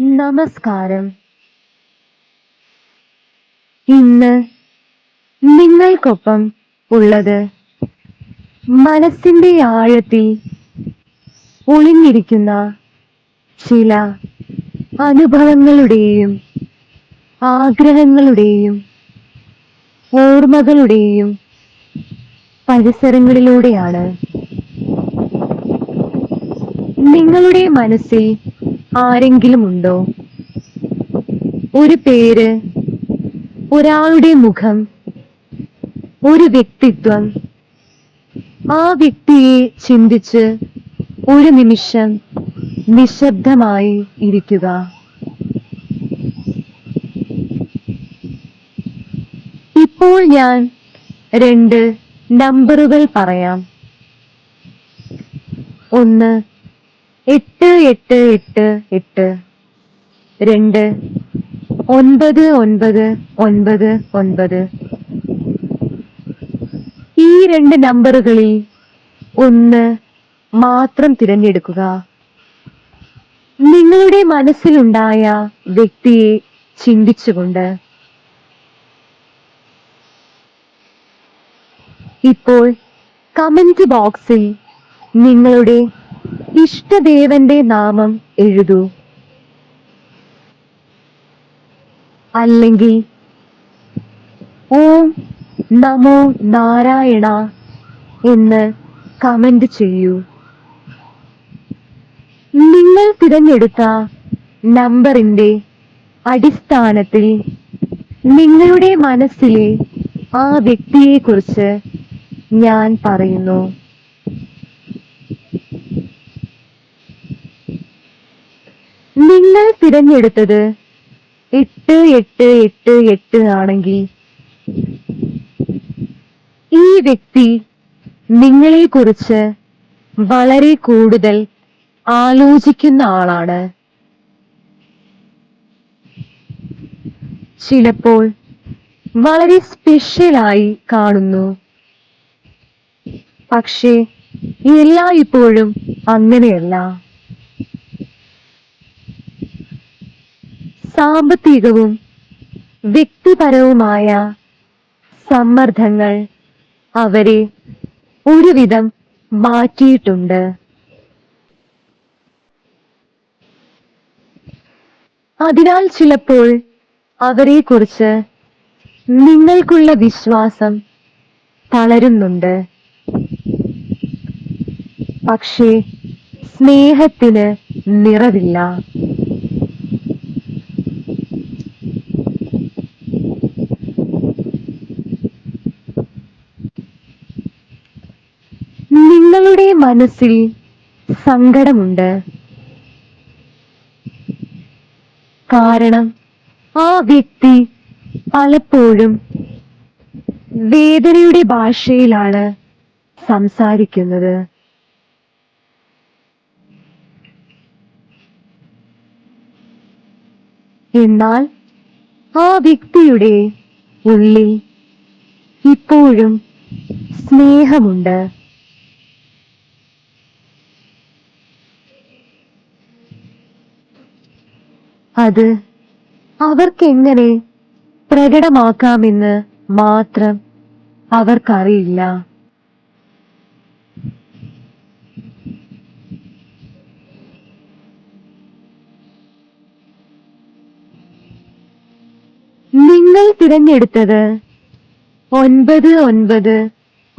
നമസ്കാരം. ഇന്ന് നിങ്ങൾക്കൊപ്പം ഉള്ളത് മനസ്സിന്റെ ആഴത്തിൽ ഒളിഞ്ഞിരിക്കുന്ന ചില അനുഭവങ്ങളുടെയും ആഗ്രഹങ്ങളുടെയും ഓർമ്മകളുടെയും പരിസരങ്ങളിലൂടെയാണ് നിങ്ങളുടെ മനസ്സിൽ ആരെങ്കിലും ഉണ്ടോ ഒരു പേര് ഒരാളുടെ മുഖം ഒരു വ്യക്തിത്വം. ആ വ്യക്തിയെ ചിന്തിച്ച് ഒരു നിമിഷം നിശബ്ദമായി ഇരിക്കുക. ഇപ്പോൾ ഞാൻ രണ്ട് നമ്പറുകൾ പറയാം. ഒന്ന് എട്ട് എട്ട് എട്ട് എട്ട്. രണ്ട്. ഒൻപത് ഒൻപത് ഒൻപത് ഒൻപത്. ഈ രണ്ട് നമ്പറുകളിൽ ഒന്ന് മാത്രം തിരഞ്ഞെടുക്കുക. നിങ്ങളുടെ മനസ്സിലുണ്ടായ വ്യക്തിയെ ചിന്തിച്ചുകൊണ്ട്. ഇപ്പോൾ കമന്റ് ബോക്സിൽ നിങ്ങളുടെ ഇഷ്ടദേവന്റെ നാമം എഴുതൂ. അല്ലെങ്കിൽ ഓം നമോ നാരായണ എന്ന് കമന്റ് ചെയ്യൂ. നിങ്ങൾ തിരഞ്ഞെടുത്ത നമ്പറിന്റെ അടിസ്ഥാനത്തിൽ നിങ്ങളുടെ മനസ്സിലെ ആ വ്യക്തിയെക്കുറിച്ച് ഞാൻ പറയുന്നു. നിങ്ങൾ തിരഞ്ഞെടുത്തത് എട്ട് എട്ട് എട്ട് എട്ട് ആണെങ്കിൽ ഈ വ്യക്തി നിങ്ങളെക്കുറിച്ച് വളരെ കൂടുതൽ ആലോചിക്കുന്ന ആളാണ്. ചിലപ്പോൾ വളരെ സ്പെഷ്യലായി കാണുന്നു. പക്ഷേ എല്ലായ്പ്പോഴും അങ്ങനെയല്ല. സാമ്പത്തികവും വ്യക്തിപരവുമായ സമ്മർദ്ദങ്ങൾ അവരെ ഒരുവിധം മാറ്റിയിട്ടുണ്ട്. അതിനാൽ ചിലപ്പോൾ അവരെക്കുറിച്ച് നിങ്ങൾക്കുള്ള വിശ്വാസം തളരുന്നുണ്ട്. പക്ഷേ സ്നേഹത്തിന് നിറവില്ല നിങ്ങളുടെ മനസ്സിൽ സങ്കടമുണ്ട്. കാരണം ആ വ്യക്തി പലപ്പോഴും വേദനയുടെ ഭാഷയിലാണ് സംസാരിക്കുന്നത്. എന്നാൽ ആ വ്യക്തിയുടെ ഉള്ളിൽ ഇപ്പോഴും സ്നേഹമുണ്ട്. അത് അവർക്കെങ്ങനെ പ്രകടമാക്കാമെന്ന് മാത്രം അവർക്കറിയില്ല. നിങ്ങൾ തിരഞ്ഞെടുത്തത് ഒൻപത് ഒൻപത്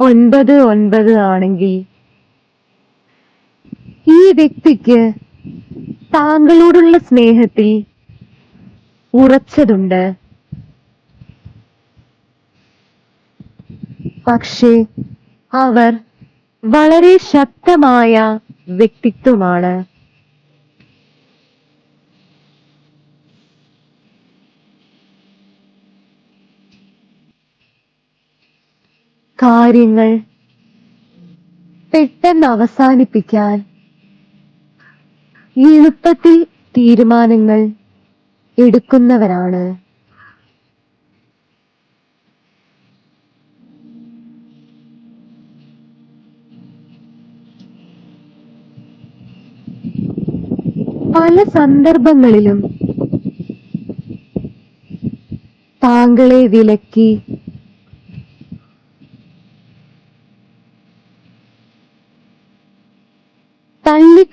ഒൻപത് ഒൻപത് ആണെങ്കിൽ ഈ വ്യക്തിക്ക് താങ്കളോടുള്ള സ്നേഹത്തിൽ ഉറച്ചതുണ്ട്. പക്ഷേ അവർ വളരെ ശക്തമായ വ്യക്തിത്വമാണ്. കാര്യങ്ങൾ പെട്ടെന്ന് അവസാനിപ്പിക്കാൻ എളുപ്പത്തിൽ തീരുമാനങ്ങൾ എടുക്കുന്നവരാണ്. പല സന്ദർഭങ്ങളിലും താങ്കളെ വിലക്കി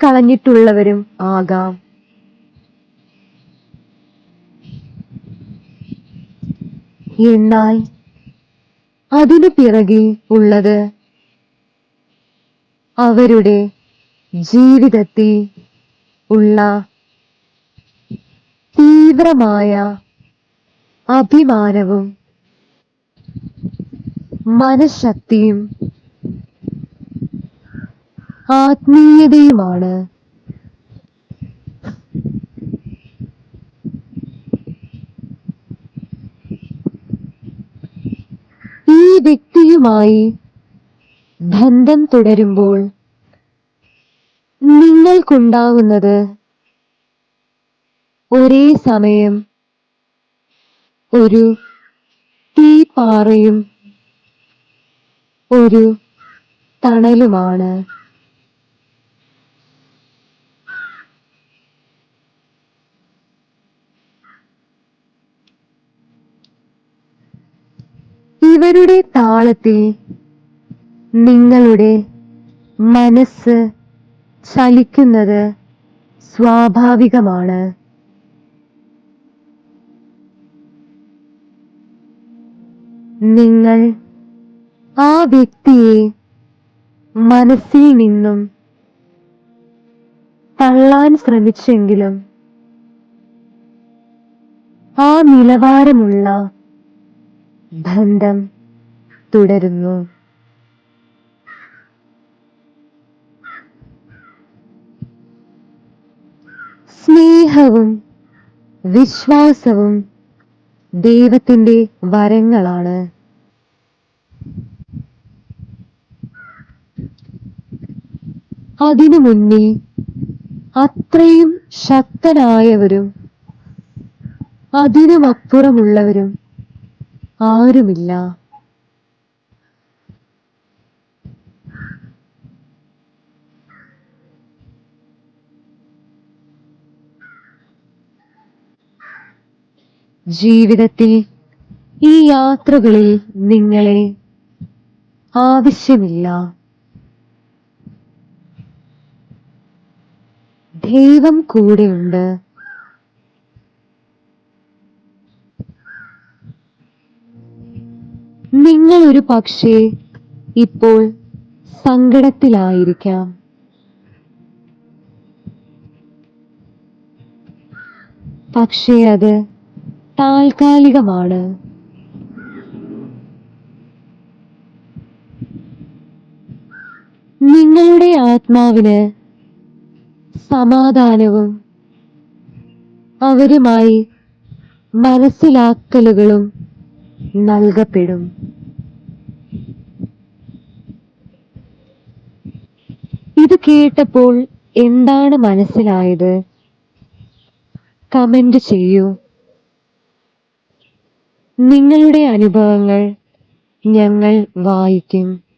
തള്ളിക്കളഞ്ഞിട്ടുള്ളവരും ആകാം. എന്നാൽ അതിനു പിറകിൽ ഉള്ളത് അവരുടെ ജീവിതത്തിൽ ഉള്ള തീവ്രമായ അഭിമാനവും മനഃശക്തിയും ആത്മീയതയുമാണ് ഈ വ്യക്തിയുമായി ബന്ധം തുടരുമ്പോൾ നിങ്ങൾക്കുണ്ടാകുന്നത് ഒരേ സമയം ഒരു തീപ്പാറയും ഒരു തണലുമാണ്. ഇവരുടെ താളത്തിൽ നിങ്ങളുടെ മനസ്സ് ചലിക്കുന്നത് സ്വാഭാവികമാണ്. നിങ്ങൾ ആ വ്യക്തിയെ മനസ്സിൽ നിന്നും തള്ളാൻ ശ്രമിച്ചെങ്കിലും ആ നിലവാരമുള്ള ബന്ധം തുടരുന്നു. സ്നേഹവും വിശ്വാസവും ദൈവത്തിന്റെ വരങ്ങളാണ്. അതിനു മുന്നിൽ അത്രയും ശക്തനായവരും അതിനുമപ്പുറമുള്ളവരും ആരുമില്ല. ജീവിതത്തിൽ ഈ യാത്രകളിൽ നിങ്ങളെ ആവശ്യമില്ല. ദൈവം കൂടെയുണ്ട്. നിങ്ങൾ ഒരു പക്ഷേ ഇപ്പോൾ സങ്കടത്തിലായിരിക്കാം. പക്ഷേ അത് താൽക്കാലികമാണ്. നിങ്ങളുടെ ആത്മാവിന് സമാധാനവും അവരുമായി മനസ്സിലാക്കലുകളും നൽകപ്പെടും. കേട്ടപ്പോൾ എന്താണ് മനസ്സിലായത്? കമന്റ് ചെയ്യൂ. നിങ്ങളുടെ അനുഭവങ്ങൾ ഞങ്ങൾ വായിക്കും.